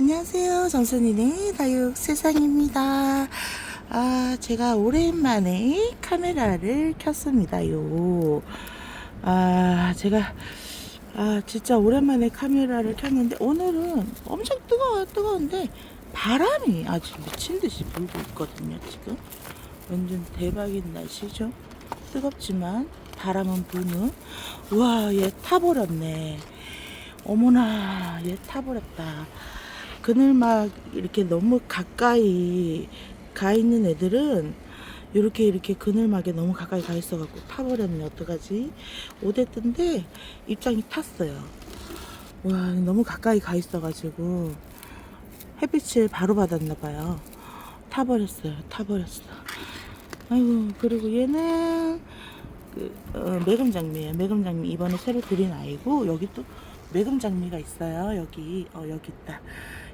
안녕하세요. 정선이네 다육 세상입니다. 아, 제가 오랜만에 카메라를 켰습니다요. 아, 제가 아, 진짜 오랜만에 카메라를 켰는데 오늘은 엄청 뜨거워요. 뜨거운데 바람이 아주 미친 듯이 불고 있거든요. 지금 완전 대박인 날씨죠. 뜨겁지만 바람은 부는. 우와, 얘 타버렸네. 어머나, 얘 타버렸다. 그늘막 이렇게 너무 가까이 가 있는 애들은 이렇게 이렇게 그늘막에 너무 가까이 가 있어갖고 타버렸네. 어떡하지? 오대뜬데 입장이 탔어요. 와, 너무 가까이 가 있어가지고 햇빛을 바로 받았나봐요. 타버렸어요. 타버렸어. 아이고, 그리고 얘는 그, 어, 매금장미예요. 매금장미 이번에 새로 들인 아이고 여기 또 매금장미가 있어요. 여기 어 여기 있다.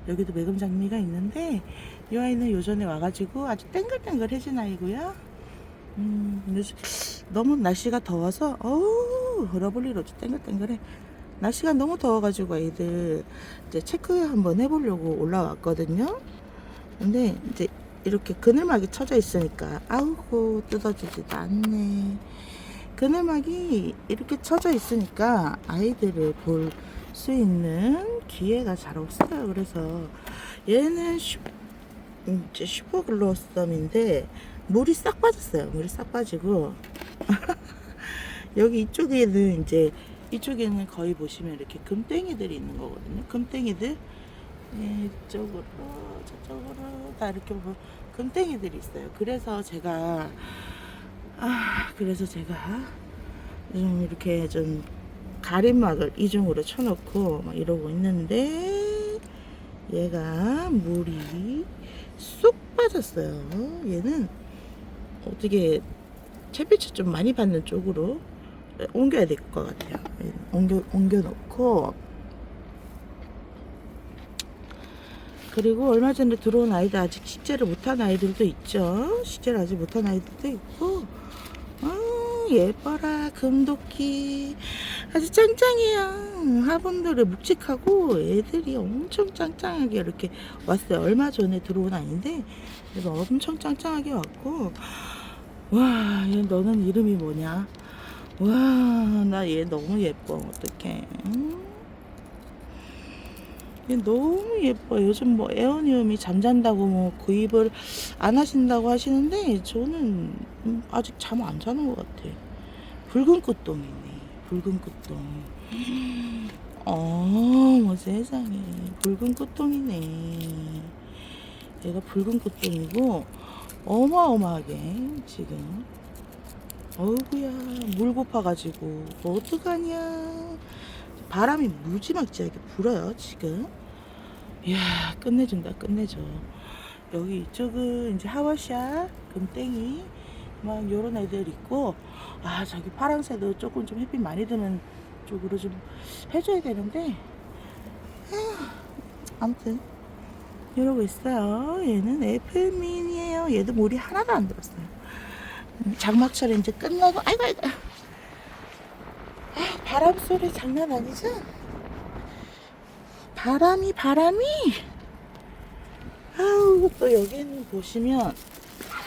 여기도 매금 장미가 있는데 이 아이는 요전에 와가지고 아주 땡글땡글해진 아이고요. 음, 요즘 너무 날씨가 더워서 어우 러블리로 아주 땡글땡글해. 날씨가 너무 더워가지고 애들 이제 체크 한번 해보려고 올라왔거든요. 근데 이제 이렇게 그늘막이 쳐져 있으니까 아우고 뜯어지지도 않네. 그늘막이 이렇게 쳐져 있으니까 아이들을 볼 수 있는 기회가 잘 없어요. 그래서 얘는 슈, 음, 이제 슈퍼글로썸인데 물이 싹 빠졌어요. 물이 싹 빠지고 여기 이쪽에는 이제 이쪽에는 거의 보시면 이렇게 금땡이들이 있는 거거든요. 금땡이들 이쪽으로 저쪽으로 다 이렇게 보면 금땡이들이 있어요. 그래서 제가 아 그래서 제가 좀 이렇게 좀 가림막을 이중으로 쳐놓고 막 이러고 있는데 얘가 물이 쏙 빠졌어요. 얘는 어떻게 햇빛을 좀 많이 받는 쪽으로 옮겨야 될 것 같아요. 옮겨 옮겨 놓고 그리고 얼마 전에 들어온 아이들 아직 식재를 못한 아이들도 있죠. 식재를 아직 못한 아이들도 있고 아 예뻐라 금도끼 아주 짱짱해요 화분들이 묵직하고 애들이 엄청 짱짱하게 이렇게 왔어요 얼마 전에 들어온 아이인데 그래서 엄청 짱짱하게 왔고 와 얘 너는 이름이 뭐냐 와 나 얘 너무 예뻐 어떡해 음. 얘 너무 예뻐 요즘 뭐 에어니움이 잠잔다고 뭐 구입을 안 하신다고 하시는데 저는 음, 아직 잠 안 자는 것 같아. 붉은 꽃동이네. 붉은 꽃동. 어머 세상에. 붉은 꽃동이네. 얘가 붉은 꽃동이고 어마어마하게 지금. 어이구야 물 고파가지고. 어떡하냐. 바람이 무지막지하게 불어요 지금. 이야 끝내준다 끝내줘. 여기 이쪽은 이제 하와샤 금땡이 막 요런 애들 있고 아 저기 파랑새도 조금 좀 햇빛 많이 드는 쪽으로 좀 해줘야 되는데 아휴, 아무튼 이러고 있어요. 얘는 애플민이에요. 얘도 물이 하나도 안 들었어요. 음, 장마철 이제 끝나고 아이고 아이고. 아, 바람 소리 장난 아니죠? 바람이 바람이? 아우 또 여기는 보시면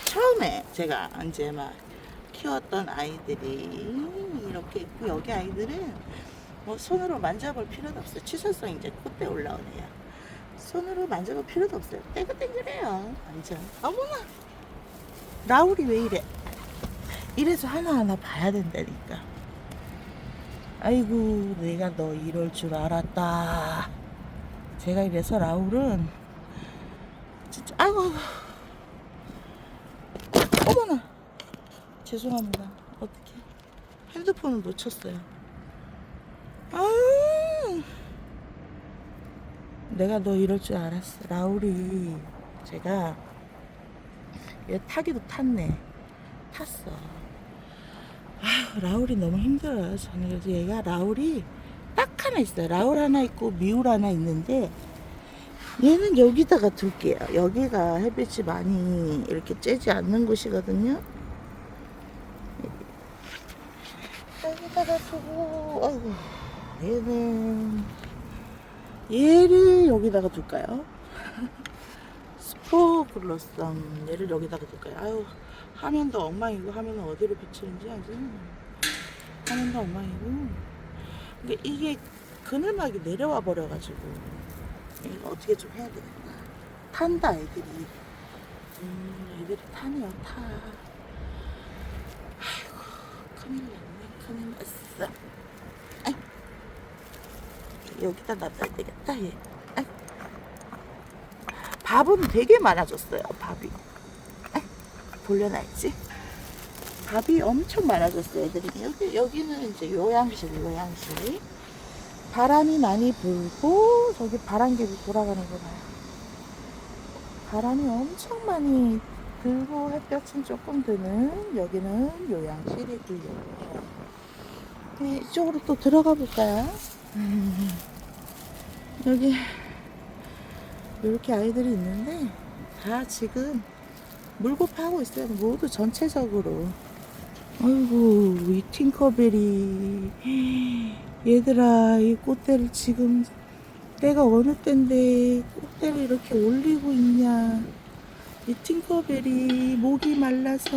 처음에 제가 이제 막 키웠던 아이들이 이렇게 있고 여기 아이들은 뭐 손으로 만져볼 필요도 없어요. 취사성 이제 콧대 올라오네요. 손으로 만져볼 필요도 없어요. 땡글땡글해요. 완전. 어머나! 라울이 왜 이래? 이래서 하나하나 봐야 된다니까. 아이고 내가 너 이럴 줄 알았다. 제가 이래서 라울은 진짜 아이고 아이고. 어머나 죄송합니다 어떻게 핸드폰을 놓쳤어요 아 내가 너 이럴 줄 알았어 라울이 제가 얘 타기도 탔네 탔어 아, 라울이 너무 힘들어요. 저는 그래서 얘가 라울이 딱 하나 있어요. 라울 하나 있고 미울 하나 있는데 얘는 여기다가 둘게요. 여기가 햇빛이 많이 이렇게 쬐지 않는 곳이거든요. 두고, 아이고, 얘는 얘를 여기다가 둘까요? 스포글로썸 얘를 여기다가 둘까요? 아유 화면도 엉망이고 화면은 어디로 비치는지 아직. 화면도 엉망이고. 근데 이게 그늘막이 내려와 버려가지고 이거 어떻게 좀 해야 되겠다 탄다 애들이. 음 애들이 타네요 타. 아이고 큰일 났네 큰일 났어. 아이, 여기다 놔둬야 되겠다 얘. 아이. 밥은 되게 많아졌어요 밥이. 아이, 돌려놔야지. 밥이 엄청 많아졌어요 애들이 여기, 여기는 이제 요양실 요양실. 바람이 많이 불고 저기 바람개비 돌아가는 거 봐요 바람이 엄청 많이 불고 햇볕은 조금 드는 여기는 요양실이고요 네, 이쪽으로 또 들어가 볼까요? 음, 여기 이렇게 아이들이 있는데 다 지금 물고파하고 있어요. 모두 전체적으로. 아이고 이 팅커벨이 얘들아 이 꽃대를 지금 때가 어느 때인데 꽃대를 이렇게 올리고 있냐 이 팅커벨이 목이 말라서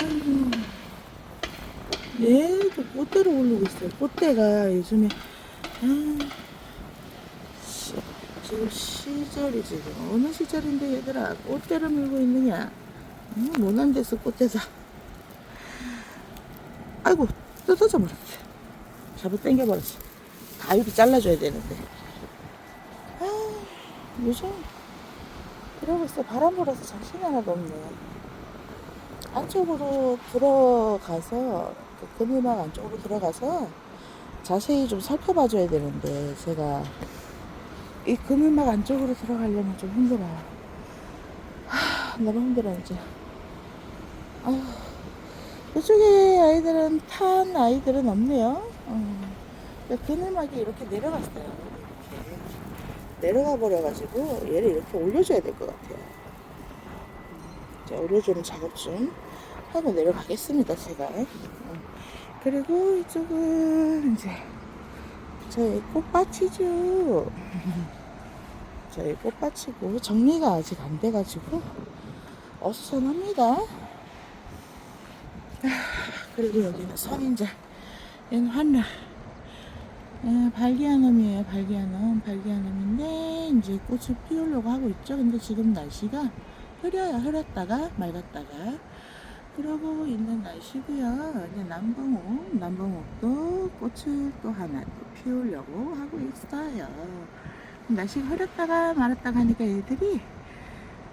아이고 얘도 꽃대를 올리고 있어요. 꽃대가 요즘에 아, 시- 지금 시절이 지금 어느 시절인데 얘들아 꽃대를 물고 있느냐? 음, 모난 데서 꽃대다 아이고 뜯어져 버렸어. 잡아 당겨 버렸어. 가위로 잘라줘야 되는데. 아 요즘 이러고 있어. 바람 불어서 정신이 하나도 없네. 안쪽으로 들어가서 그 그늘막 안쪽으로 들어가서 자세히 좀 살펴봐 줘야 되는데 제가 이 그늘막 안쪽으로 들어가려면 좀 힘들어요. 하, 너무 힘들어 이제. 아휴, 이쪽에 아이들은 탄 아이들은 없네요. 음, 근데 그늘막이 이렇게 내려갔어요. 이렇게 내려가 버려가지고 얘를 이렇게 올려줘야 될 것 같아요. 이제 올려주는 작업 좀 하고 내려가겠습니다, 제가. 음. 그리고 이쪽은 이제 저희 꽃밭이죠. 저희 꽃밭이고 정리가 아직 안 돼가지고 어수선합니다. 아, 그리고 여기는 선인자, 얘는 한라. 아, 발기아놈이에요, 발기아놈. 발기아놈인데, 이제 꽃을 피우려고 하고 있죠. 근데 지금 날씨가 흐려요, 흐렸다가 맑았다가. 그러고 있는 날씨고요. 이제 남봉옥, 남봉옥도 꽃을 또 하나 또 피우려고 하고 있어요. 날씨가 흐렸다가 말았다가 하니까 애들이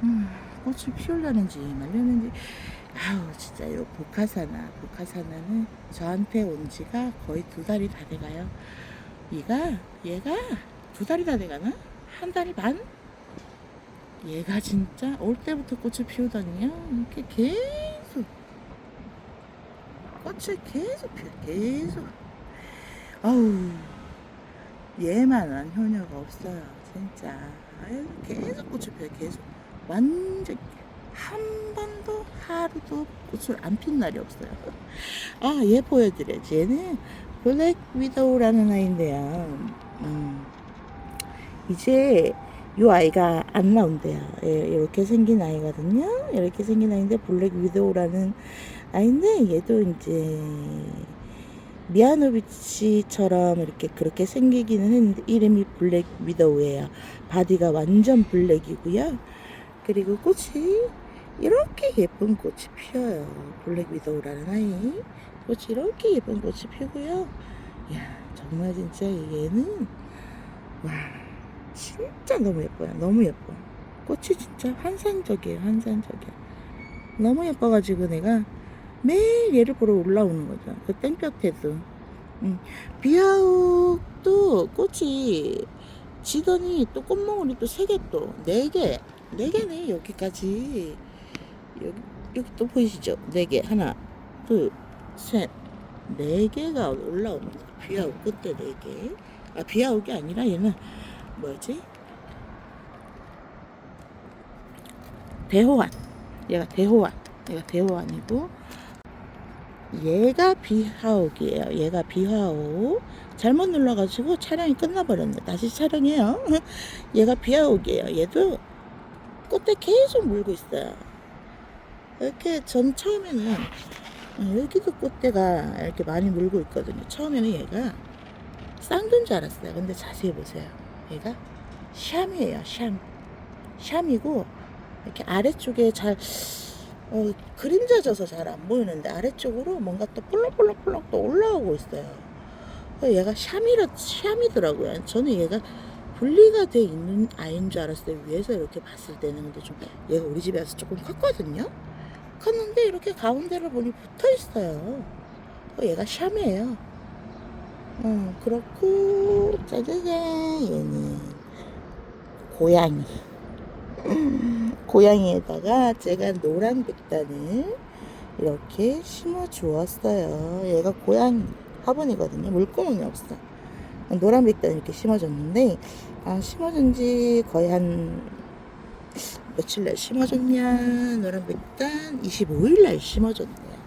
음, 꽃을 피우려는지 말려는지 아우 진짜 요 복화사나 복화사나는 저한테 온 지가 거의 두 달이 다 돼가요. 얘가 얘가 두 달이 다 돼가나? 한달 반? 얘가 진짜 올 때부터 꽃을 피우더니요 이렇게 계속 꽃을 계속 피워 계속. 아우 얘만한 효녀가 없어요 진짜. 아유 계속 꽃을 피워 계속. 완전 한 번도 하루도 꽃을 안 핀 날이 없어요. 아 얘 보여드려야지 얘는 블랙 위도우라는 아이인데요. 음, 이제 이 아이가 안 나온대요. 예, 이렇게 생긴 아이거든요. 이렇게 생긴 아이인데 블랙 위도우라는 아이인데 얘도 이제 미아노비치처럼 이렇게 그렇게 생기기는 했는데 이름이 블랙 위도우예요. 바디가 완전 블랙이고요. 그리고 꽃이 이렇게 예쁜 꽃이 피어요. 블랙 위도우라는 아이. 꽃이 이렇게 예쁜 꽃이 피고요. 야 정말 진짜 얘는 와. 진짜 너무 예뻐요. 너무 예뻐. 꽃이 진짜 환상적이에요. 환상적이야. 너무 예뻐가지고 내가 매일 얘를 보러 올라오는 거죠. 그 땡볕에도. 음. 비아욱도 꽃이 지더니 또 꽃몽울이 또 세 개 또, 네 개. 네 개네, 여기까지. 여기, 여기 또 보이시죠? 네 개. 하나, 둘, 셋. 네 개가 올라옵니다. 비아욱 끝에 네 개. 아, 비아욱이 아니라 얘는 뭐지? 대호환. 얘가 대호환. 얘가 대호환이고 얘가 비하옥이에요. 얘가 비하옥. 잘못 눌러가지고 촬영이 끝나버렸네. 다시 촬영해요. 얘가 비하옥이에요. 얘도 꽃대 계속 물고 있어요. 이렇게 전 처음에는 어, 여기도 꽃대가 이렇게 많이 물고 있거든요. 처음에는 얘가 쌍두인 줄 알았어요. 근데 자세히 보세요. 얘가 샴이에요. 샴. 샴이고 이렇게 아래쪽에 잘 어, 그림자 져서 잘 안 보이는데 아래쪽으로 뭔가 또 볼록볼록볼록 또 올라오고 있어요. 어, 얘가 샴이라 샴이더라고요. 저는 얘가 분리가 돼 있는 아이인 줄 알았어요. 위에서 이렇게 봤을 때는 근데 좀 얘가 우리 집에 와서 조금 컸거든요. 컸는데 이렇게 가운데를 보니 붙어 있어요. 어, 얘가 샴이에요. 어, 그렇고 짜자잔 얘는 고양이. 고양이에다가 제가 노란 백단을 이렇게 심어 주었어요. 얘가 고양이 화분이거든요. 물구멍이 없어. 노란 백단 이렇게 심어줬는데, 아, 심어준 지 거의 한 며칠 날 심어줬냐? 노란 백단 25일 날 심어줬네요.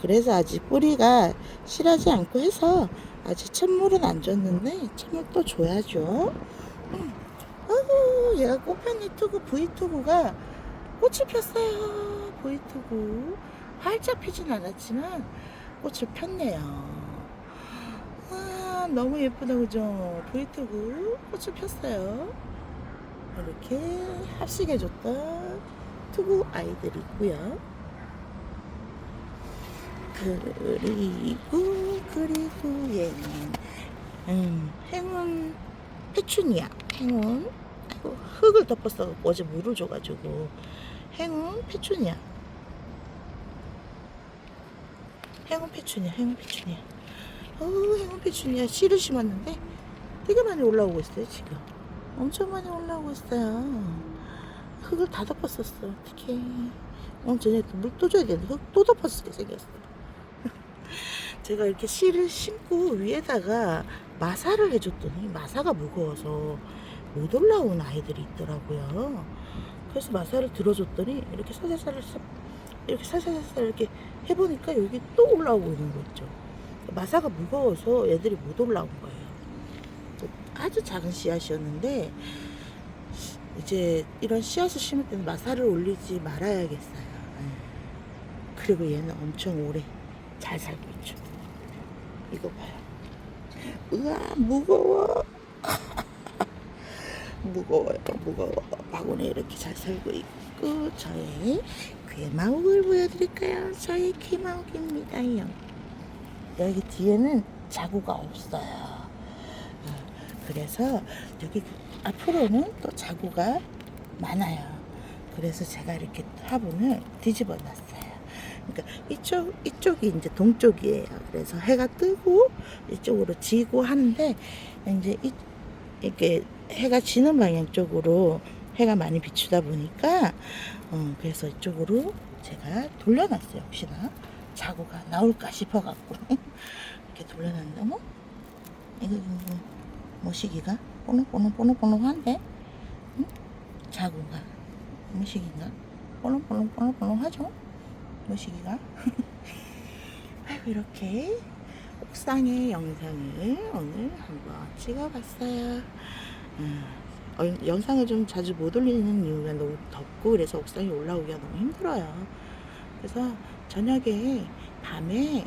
그래서 아직 뿌리가 실하지 않고 해서 아직 찬물은 안 줬는데 찬물 또 줘야죠. 음. 아우 얘가 꽃폈니 투구 V2구가 꽃이 폈어요. V2구 활짝 피진 않았지만 꽃을 폈네요. 아 너무 예쁘다 그죠? V2구 꽃을 폈어요. 이렇게 합식해줬던 투구 아이들이 있고요. 그리고 그리고 얘는 음, 행운 페추니아 행운 아이고, 흙을 덮었어. 어제 물을 줘가지고. 행운 페추니아. 행운 페추니아 행운 페추니아. 어 행운 페추니아. 씨를 심었는데 되게 많이 올라오고 있어요 지금. 엄청 많이 올라오고 있어요. 흙을 다 덮었었어 어떡해. 어 쟤네 물또 줘야 되는데 흙 또 덮었게 생겼어. 제가 이렇게 씨를 심고 위에다가 마사를 해줬더니 마사가 무거워서 못 올라온 아이들이 있더라고요. 그래서 마사를 들어줬더니 이렇게 살살살 이렇게 살살살 이렇게 해보니까 여기 또 올라오고 있는 거 있죠. 마사가 무거워서 얘들이 못 올라온 거예요. 아주 작은 씨앗이었는데 이제 이런 씨앗을 심을 때는 마사를 올리지 말아야겠어요. 예. 그리고 얘는 엄청 오래 잘 살고 있죠. 이거 봐요. 우와 무거워. 무거워요 무거워. 바구니에 이렇게 잘 살고 있고 저의 괴마옥을 보여드릴까요? 저의 괴마옥입니다요. 여기 뒤에는 자구가 없어요. 어, 그래서 여기 앞으로는 또 자구가 많아요. 그래서 제가 이렇게 화분을 뒤집어 놨어요. 그러니까 이쪽 이쪽이 이제 동쪽이에요. 그래서 해가 뜨고 이쪽으로 지고 하는데 이제 이, 이렇게 해가 지는 방향 쪽으로 해가 많이 비추다 보니까 어, 그래서 이쪽으로 제가 돌려놨어요. 혹시나 자고가 나올까 싶어 갖고 이렇게 돌려놨는데 뭐 이거 이거 모시기가 뽀롱뽀롱뽀롱뽀롱한데 응? 자고가 모시기가 뽀롱뽀롱뽀롱뽀롱하죠? 모시기가 아이고 이렇게 옥상의 영상을 오늘 한번 찍어봤어요. 음, 어, 영상을 좀 자주 못 올리는 이유가 너무 덥고 그래서 옥상에 올라오기가 너무 힘들어요. 그래서 저녁에 밤에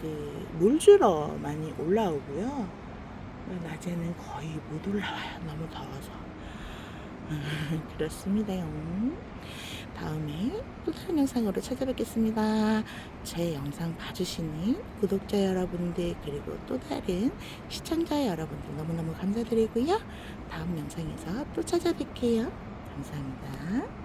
그 물주러 많이 올라오고요. 낮에는 거의 못 올라와요. 너무 더워서. 그렇습니다요. 다음에 또 다른 영상으로 찾아뵙겠습니다. 제 영상 봐주시는 구독자 여러분들 그리고 또 다른 시청자 여러분들 너무너무 감사드리고요. 다음 영상에서 또 찾아뵐게요. 감사합니다.